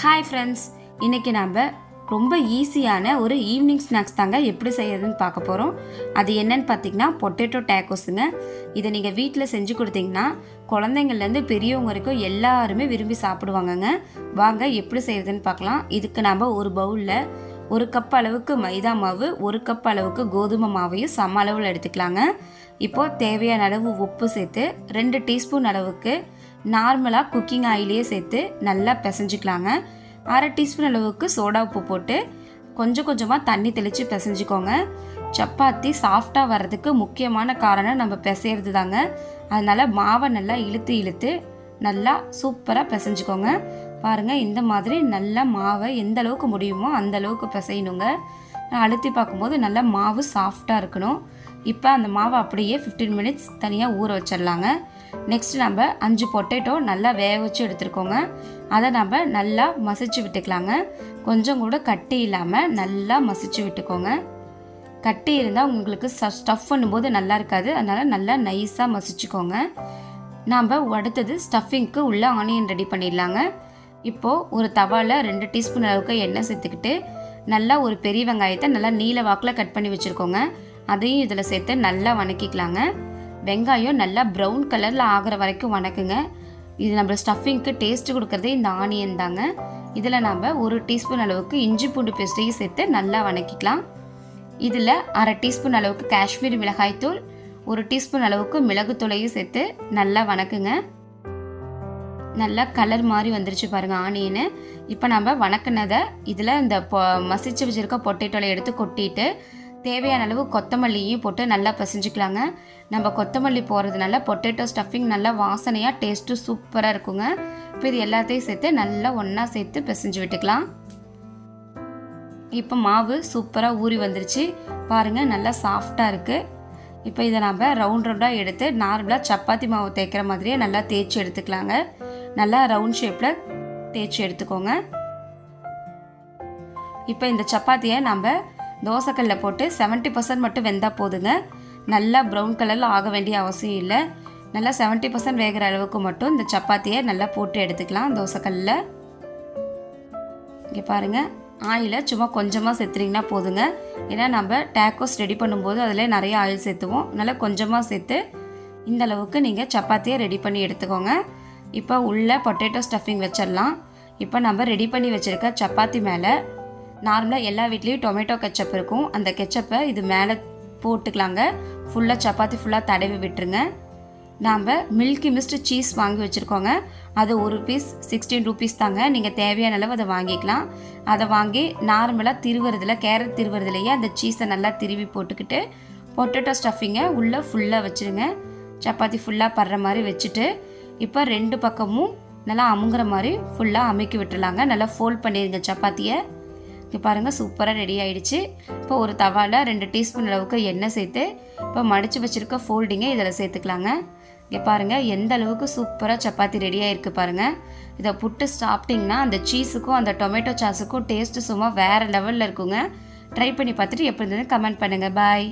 Hi friends இன்றைக்கி நம்ம ரொம்ப ஈஸியான ஒரு ஈவினிங் ஸ்நாக்ஸ் தாங்க எப்படி செய்யறதுன்னு பார்க்க போகிறோம் அது என்னன்னு பார்த்தீங்கன்னா பொட்டேட்டோ டேக்கோஸுங்க இதை நீங்கள் வீட்டில் செஞ்சு கொடுத்தீங்கன்னா குழந்தைங்கள்லேருந்து பெரியவங்க வரைக்கும் எல்லாருமே விரும்பி சாப்பிடுவாங்கங்க. வாங்க எப்படி செய்யறதுன்னு பார்க்கலாம். இதுக்கு நம்ம ஒரு பவுலில் ஒரு கப் அளவுக்கு மைதா மாவு ஒரு கப் அளவுக்கு கோதுமை மாவையும் சம அளவில் எடுத்துக்கலாங்க. இப்போது தேவையான அளவு உப்பு சேர்த்து ரெண்டு டீஸ்பூன் அளவுக்கு நார்மலாக குக்கிங் ஆயிலே சேர்த்து நல்லா பிசைஞ்சிக்கலாங்க. அரை டீஸ்பூன் அளவுக்கு சோடா உப்பு போட்டு கொஞ்சம் கொஞ்சமாக தண்ணி தெளித்து பிசைஞ்சிக்கோங்க. சப்பாத்தி சாஃப்டாக வர்றதுக்கு முக்கியமான காரணம் நம்ம பிசையிறது தாங்க. அதனால் மாவை நல்லா இழுத்து இழுத்து நல்லா சூப்பராக பிசைஞ்சிக்கோங்க. பாருங்கள் இந்த மாதிரி நல்லா மாவை எந்த அளவுக்கு முடியுமோ அந்த அளவுக்கு பிசையணுங்க. அழுத்தி பார்க்கும்போது நல்லா மாவு சாஃப்டாக இருக்கணும். இப்போ அந்த மாவை அப்படியே ஃபிஃப்டீன் மினிட்ஸ் தனியாக ஊற வச்சிடலாங்க. நெக்ஸ்ட் நம்ம அஞ்சு பொட்டேட்டோ நல்லா வேக வச்சு எடுத்துருக்கோங்க. அதை நம்ம நல்லா மசிச்சு விட்டுக்கலாங்க. கொஞ்சம் கூட கட்டி இல்லாமல் நல்லா மசிச்சு விட்டுக்கோங்க. கட்டி இருந்தால் உங்களுக்கு ஸ்டஃப் பண்ணும்போது நல்லா இருக்காது. அதனால் நல்லா நைஸாக மசிச்சுக்கோங்க. நாம் அடுத்தது ஸ்டஃபிங்க்கு உள்ள ஆனியன் ரெடி பண்ணிடலாங்க. இப்போது ஒரு தவாவில் ரெண்டு டீஸ்பூன் அளவுக்கு எண்ணெய் சேர்த்துக்கிட்டு நல்லா ஒரு பெரிய வெங்காயத்தை நல்லா நீல வாக்கில் கட் பண்ணி வச்சுருக்கோங்க. அதையும் இதில் சேர்த்து நல்லா வணக்கிக்கலாங்க. வெங்காயம் நல்லா ப்ரௌன் கலரில் ஆகிற வரைக்கும் வணக்குங்க. இது நம்ம ஸ்டஃபிங்க்கு டேஸ்ட்டு கொடுக்குறதே இந்த ஆனியன் தாங்க. இதில் நாம் ஒரு டீஸ்பூன் அளவுக்கு இஞ்சி பூண்டு பேஸ்ட்டையும் சேர்த்து நல்லா வணக்கிக்கலாம். இதில் அரை டீஸ்பூன் அளவுக்கு காஷ்மீர் மிளகாய்த்தூள் ஒரு டீஸ்பூன் அளவுக்கு மிளகுத்தூளையும் சேர்த்து நல்லா வணக்குங்க. நல்லா கலர் மாதிரி வந்துருச்சு பாருங்கள் ஆனியனு இப்போ நம்ம வணக்கினதை இதில் இந்த பொ மசிச்சு வச்சுருக்க பொட்டேட்டோவில் எடுத்து கொட்டிட்டு தேவையான அளவு கொத்தமல்லியும் போட்டு நல்லா பசிஞ்சுக்கலாங்க. நம்ம கொத்தமல்லி போகிறதுனால பொட்டேட்டோ ஸ்டஃபிங் நல்லா வாசனையாக டேஸ்ட்டும் சூப்பராக இருக்குங்க. இப்போ இது எல்லாத்தையும் சேர்த்து நல்லா ஒன்றா சேர்த்து பிசைஞ்சு விட்டுக்கலாம். இப்போ மாவு சூப்பராக ஊறி வந்துருச்சு. பாருங்கள் நல்லா சாஃப்டாக இருக்குது இப்போ இதை நம்ம ரவுண்ட் ரவுண்டாக எடுத்து நார்மலாக சப்பாத்தி மாவு தேய்க்கிற மாதிரியே நல்லா தேய்ச்சி எடுத்துக்கலாங்க. நல்லா ரவுண்ட் ஷேப்பில் தேய்ச்சி எடுத்துக்கோங்க. இப்போ இந்த சப்பாத்தியை நம்ம தோசைக்கல்ல போட்டு செவன்ட்டி பர்சன்ட் மட்டும் வெந்தால் போதுங்க. நல்லா ப்ரௌன் கலரில் ஆக வேண்டிய அவசியம் இல்லை. நல்லா செவன்ட்டி பர்சன்ட் வேகிற அளவுக்கு மட்டும் இந்த சப்பாத்தியை நல்லா போட்டு எடுத்துக்கலாம் தோசைக்கல்லில் இங்கே பாருங்கள் ஆயிலை சும்மா கொஞ்சமாக சேர்த்துட்டிங்கன்னா போதுங்க. ஏன்னா நம்ம டேக்கோஸ் ரெடி பண்ணும்போது அதில் நிறைய ஆயில் சேர்த்துவோம். அதனால் கொஞ்சமாக சேர்த்து இந்த அளவுக்கு நீங்கள் சப்பாத்தியை ரெடி பண்ணி எடுத்துக்கோங்க. இப்போ உள்ள பொட்டேட்டோ ஸ்டஃபிங் வச்சிடலாம் இப்போ நம்ம ரெடி பண்ணி வச்சுருக்க சப்பாத்தி மேலே நார்மலாக எல்லா வீட்லேயும் டொமேட்டோ கெச்சப் இருக்கும். அந்த கெச்சப்பை இது மேலே போட்டுக்கலாங்க. ஃபுல்லாக சப்பாத்தி ஃபுல்லாக தடவி விட்டுருங்க. நாம் மில்கி மிஸ்ட் சீஸ் வாங்கி வச்சுருக்கோங்க. அது ஒரு பீஸ் சிக்ஸ்டீன் ருபீஸ் தாங்க. நீங்கள் தேவையான அளவு அதை வாங்கிக்கலாம். அதை வாங்கி நார்மலாக திருவுறதுல கேரட் திருவுறதுலையே அந்த சீஸை நல்லா திருவி போட்டுக்கிட்டு பொட்டேட்டோ ஸ்டஃபிங்கை உள்ளே ஃபுல்லாக வச்சுருங்க. சப்பாத்தி ஃபுல்லாக படுற மாதிரி வச்சுட்டு இப்போ ரெண்டு பக்கமும் நல்லா அமுங்குற மாதிரி ஃபுல்லாக அமுக்கி விட்டுலாங்க நல்லா ஃபோல்ட் பண்ணிடுங்க சப்பாத்தியை. இங்கே பாருங்கள் சூப்பராக ரெடி ஆகிடுச்சு இப்போ ஒரு தவாவில் ரெண்டு டீஸ்பூன் அளவுக்கு எண்ணெய் சேர்த்து இப்போ மடித்து வச்சுருக்க ஃபோல்டிங்கை இதில் சேர்த்துக்கலாங்க. இங்கே பாருங்கள் எந்த அளவுக்கு சூப்பராக சப்பாத்தி ரெடியாக இருக்குது பாருங்கள் இதை புட்டு சாப்பிட்டிங்கன்னா அந்த சீஸுக்கும் அந்த டொமேட்டோ சாஸுக்கும் டேஸ்ட்டு சும்மா வேறு லெவலில் இருக்குங்க. ட்ரை பண்ணி பார்த்துட்டு எப்படி இருந்ததுன்னு கமெண்ட் பண்ணுங்கள் பாய்